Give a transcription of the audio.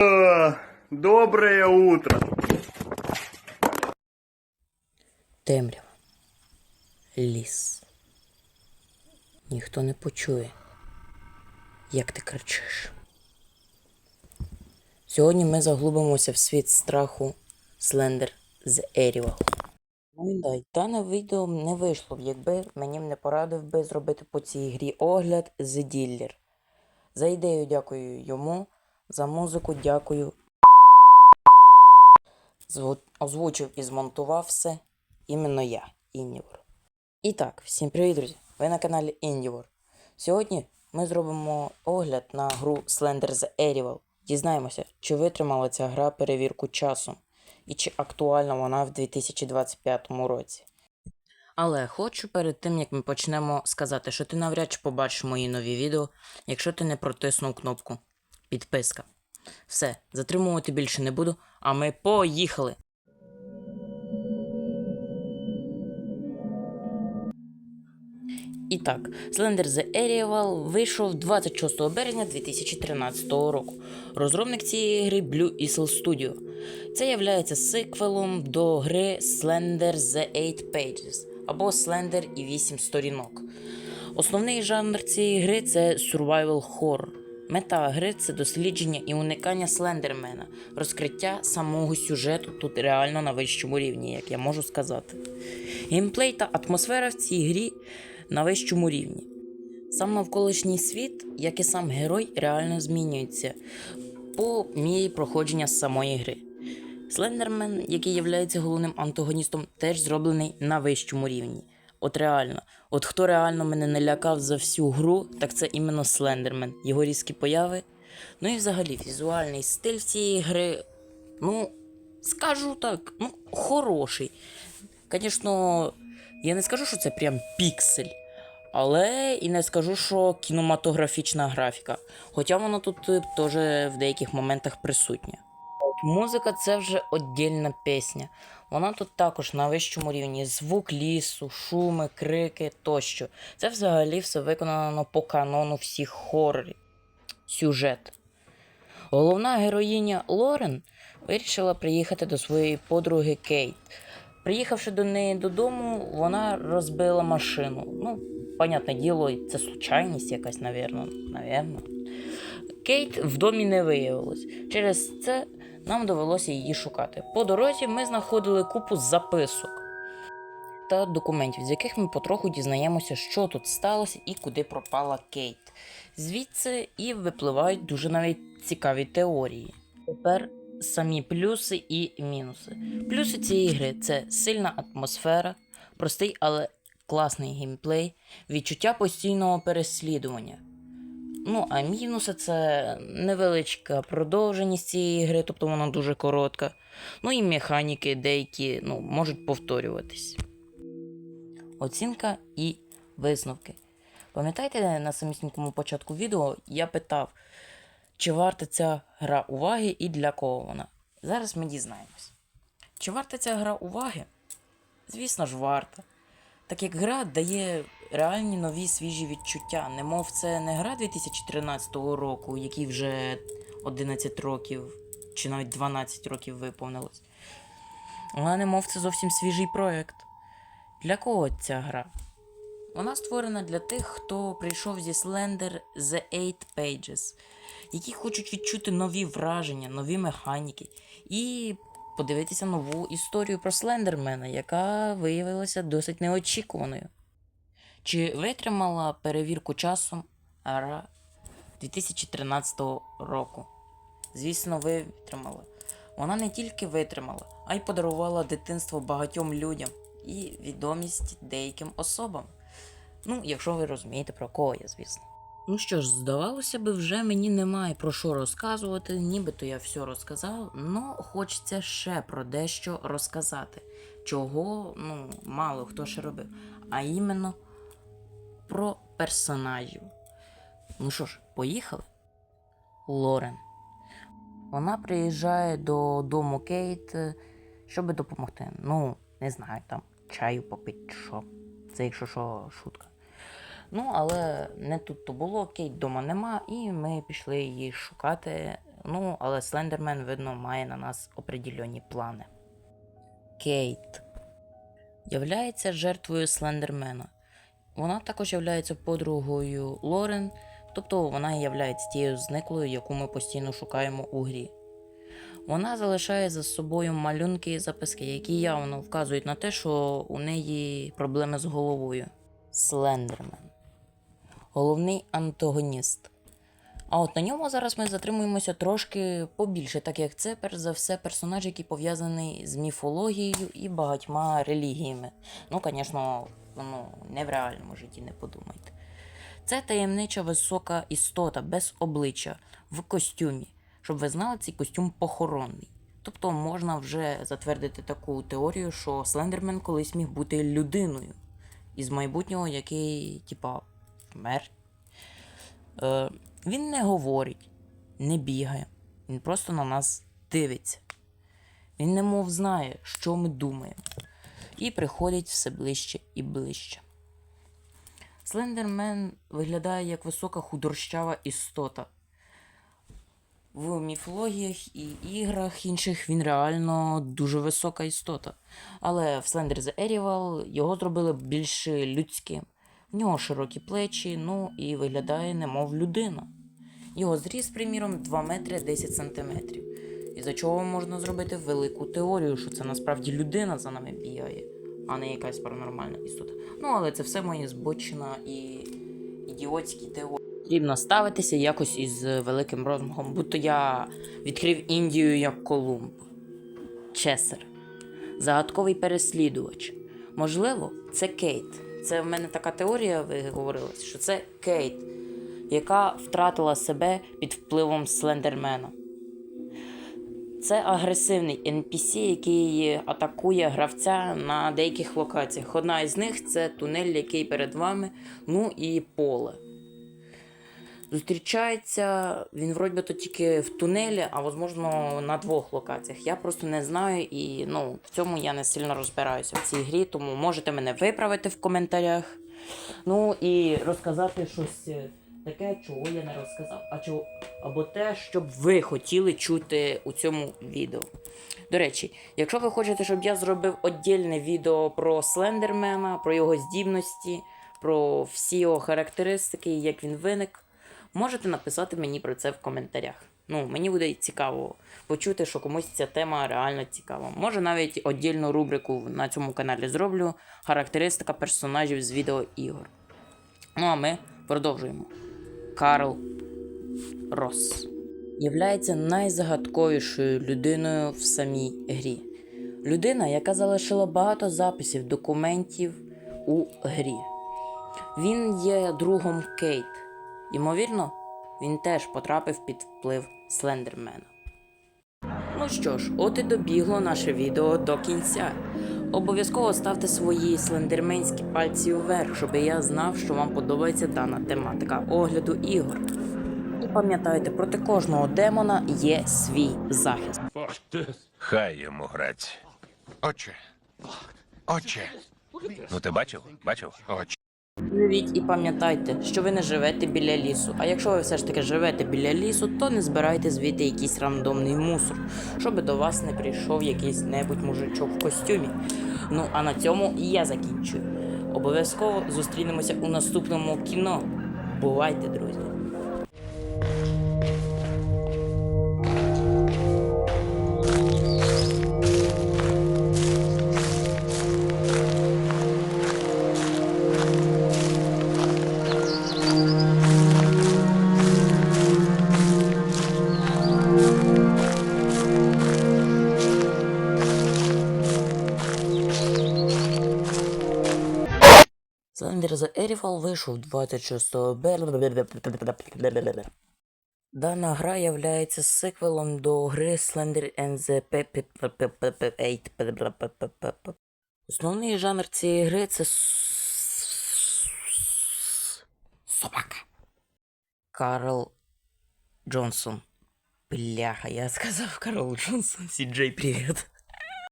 Доброе утро. Темрява. Ліс. Ніхто не почує, як ти кричиш. Сьогодні ми заглубимося в світ страху Слендер з Ерівал. Ну дай, дане відео не вийшло б, якби мені не порадив би зробити по цій грі огляд The Dealer. За ідею дякую йому, за музику дякую. Зву- Озвучив і змонтував все іменно я, Індівор. І так, всім привіт, друзі! Ви на каналі Індівор. Сьогодні ми зробимо огляд на гру Slender the Arrival. Дізнаємося, чи витримала ця гра перевірку часом і чи актуальна вона в 2025 році. Але хочу перед тим, як ми почнемо, сказати, що ти навряд чи побачиш мої нові відео, якщо ти не протиснув кнопку підписка. Все, затримувати більше не буду, а ми поїхали! І так, Slender the Arrival вийшов 26 березня 2013 року. Розробник цієї гри Blue Easel Studio. Це являється сиквелом до гри Slender the 8 Pages або Slender і 8 сторінок. Основний жанр цієї гри це survival horror. Мета гри це дослідження і уникання слендермена, розкриття самого сюжету тут реально на вищому рівні, як я можу сказати. Геймплей та атмосфера в цій грі на вищому рівні. Сам навколишній світ, як і сам герой, реально змінюється по мірі проходження самої гри. Слендермен, який є головним антагоністом, теж зроблений на вищому рівні. От реально, от хто реально мене не лякав за всю гру, так це іменно Слендермен, його різкі появи. Ну і взагалі візуальний стиль цієї гри, ну, скажу так, ну, хороший. Звісно, я не скажу, що це прям піксель. Але і не скажу, що кінематографічна графіка. Хоча вона тут е, теж в деяких моментах присутня. Музика це вже віддільна пісня. Вона тут також на вищому рівні. Звук лісу, шуми, крики тощо. Це взагалі все виконано по канону всіх хорорів. Сюжет. Головна героїня Лорен вирішила приїхати до своєї подруги Кейт. Приїхавши до неї додому, вона розбила машину. Ну, понятне діло, це случайність якась, навірно. Кейт в домі не виявилось. Через це нам довелося її шукати. По дорозі ми знаходили купу записок та документів, з яких ми потроху дізнаємося, що тут сталося і куди пропала Кейт. Звідси і випливають дуже навіть цікаві теорії. Тепер самі плюси і мінуси. Плюси цієї гри це сильна атмосфера, простий, але класний геймплей, відчуття постійного переслідування. Ну, а мінуси це невеличка продовженість цієї гри, тобто вона дуже коротка. Ну і механіки деякі ну, можуть повторюватись. Оцінка і висновки. Пам'ятаєте, на самісінькому початку відео я питав, чи варта ця гра уваги і для кого вона. Зараз ми дізнаємось. Чи варта ця гра уваги? Звісно ж, варта. Так як гра дає реальні нові свіжі відчуття, немов це не гра 2013 року, якій вже 11 років чи навіть 12 років виповнилось. Вона немов це зовсім свіжий проект. Для кого ця гра? Вона створена для тих, хто прийшов зі Slender The 8 Pages, які хочуть відчути нові враження, нові механіки і подивитися нову історію про Слендермена, яка виявилася досить неочікуваною. Чи витримала перевірку часом гра 2013 року? Звісно, витримала. Вона не тільки витримала, а й подарувала дитинство багатьом людям і відомість деяким особам. Ну, якщо ви розумієте, про кого я, звісно. Ну що ж, здавалося би, вже мені немає про що розказувати, нібито я все розказав, але хочеться ще про дещо розказати, чого ну, мало хто ще робив. А іменно про персонажів. Ну що ж, поїхали? Лорен. Вона приїжджає до дому Кейт, е, щоб допомогти. Ну, не знаю, там чаю попити, що. Це якщо що, шутка. Ну, але не тут то було, Кейт вдома нема, і ми пішли її шукати. Ну, але Слендермен, видно, має на нас определені плани. Кейт являється жертвою Слендермена. Вона також являється подругою Лорен, тобто вона є тією зниклою, яку ми постійно шукаємо у грі. Вона залишає за собою малюнки і записки, які явно вказують на те, що у неї проблеми з головою. Слендермен. Головний антагоніст. А от на ньому зараз ми затримуємося трошки побільше, так як це, перш за все, персонаж, який пов'язаний з міфологією і багатьма релігіями. Ну, звісно, ну, не в реальному житті, не подумайте. Це таємнича висока істота без обличчя в костюмі. Щоб ви знали, цей костюм похоронний. Тобто можна вже затвердити таку теорію, що Слендермен колись міг бути людиною із майбутнього, який, типа, вмер. Е, він не говорить, не бігає, він просто на нас дивиться. Він немов знає, що ми думаємо, і приходить все ближче і ближче. Слендермен виглядає як висока худорщава істота. В міфологіях і іграх інших він реально дуже висока істота. Але в Slender the Arrival його зробили більш людським. В нього широкі плечі, ну і виглядає немов людина. Його зріст, приміром, 2 метри 10 сантиметрів. Із-за чого можна зробити велику теорію, що це насправді людина за нами бігає, а не якась паранормальна істота. Ну, але це все моє збочина і ідіотські теорії. Потрібно ставитися якось із великим розмахом, будто я відкрив Індію як Колумб. Чесер. Загадковий переслідувач. Можливо, це Кейт. Це в мене така теорія виговорилась, що це Кейт, яка втратила себе під впливом Слендермена. Це агресивний NPC, який атакує гравця на деяких локаціях. Одна із них це тунель, який перед вами, ну і поле. Зустрічається він вроді то тільки в тунелі, а можливо на двох локаціях. Я просто не знаю і ну, в цьому я не сильно розбираюся в цій грі, тому можете мене виправити в коментарях. Ну і розказати щось е, таке, чого я не розказав, а чого, або те, що б ви хотіли чути у цьому відео. До речі, якщо ви хочете, щоб я зробив віддільне відео про Слендермена, про його здібності, про всі його характеристики, як він виник. Можете написати мені про це в коментарях. Ну, мені буде цікаво почути, що комусь ця тема реально цікава. Може навіть віддільну рубрику на цьому каналі зроблю характеристика персонажів з відеоігор. Ну а ми продовжуємо. Карл Росс являється найзагадковішою людиною в самій грі. Людина, яка залишила багато записів документів у грі. Він є другом Кейт. Ймовірно, він теж потрапив під вплив Слендермена. Ну що ж, от і добігло наше відео до кінця. Обов'язково ставте свої слендерменські пальці вверх, щоб я знав, що вам подобається дана тематика огляду ігор. І пам'ятайте, проти кожного демона є свій захист. Хай йому грать. Отче. Отче. Ну ти бачив? Бачив? Отче. Живіть і пам'ятайте, що ви не живете біля лісу. А якщо ви все ж таки живете біля лісу, то не збирайте звідти якийсь рандомний мусор, щоб до вас не прийшов якийсь небудь мужичок в костюмі. Ну а на цьому я закінчую. Обов'язково зустрінемося у наступному кіно. Бувайте, друзі! Slender вийшов 26 березня. Дана гра являється сиквелом до гри Slender and the P8. Основний жанр цієї гри це собака. Карл Джонсон. Бляха, я сказав Карл Джонсон. Сіджей, привіт.